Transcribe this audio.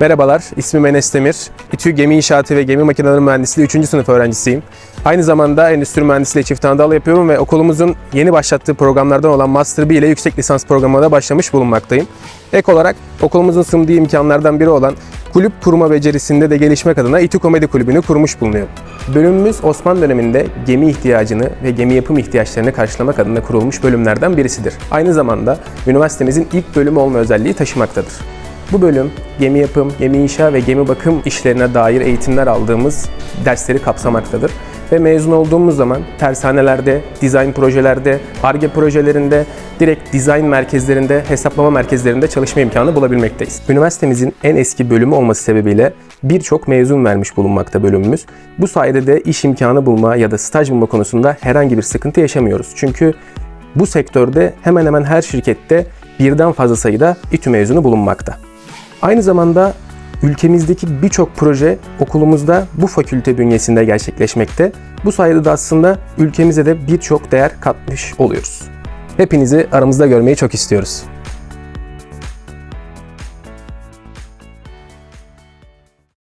Merhabalar, ismim Enes Demir. İTÜ Gemi İnşaatı ve Gemi Makineleri Mühendisliği 3. sınıf öğrencisiyim. Aynı zamanda endüstri mühendisliği çift anadal yapıyorum ve okulumuzun yeni başlattığı programlardan olan Master B ile yüksek lisans programına da başlamış bulunmaktayım. Ek olarak okulumuzun sunduğu imkanlardan biri olan kulüp kurma becerisinde de gelişmek adına İTÜ Komedi Kulübü'nü kurmuş bulunuyor. Bölümümüz Osmanlı döneminde gemi ihtiyacını ve gemi yapım ihtiyaçlarını karşılamak adına kurulmuş bölümlerden birisidir. Aynı zamanda üniversitemizin ilk bölümü olma özelliği taşımaktadır. Bu bölüm gemi yapım, gemi inşa ve gemi bakım işlerine dair eğitimler aldığımız dersleri kapsamaktadır. Ve mezun olduğumuz zaman tersanelerde, dizayn projelerde, ARGE projelerinde, direkt dizayn merkezlerinde, hesaplama merkezlerinde çalışma imkanı bulabilmekteyiz. Üniversitemizin en eski bölümü olması sebebiyle birçok mezun vermiş bulunmakta bölümümüz. Bu sayede de iş imkanı bulma ya da staj bulma konusunda herhangi bir sıkıntı yaşamıyoruz. Çünkü bu sektörde hemen hemen her şirkette birden fazla sayıda İTÜ mezunu bulunmakta. Aynı zamanda ülkemizdeki birçok proje okulumuzda bu fakülte bünyesinde gerçekleşmekte. Bu sayede de aslında ülkemize de birçok değer katmış oluyoruz. Hepinizi aramızda görmeyi çok istiyoruz.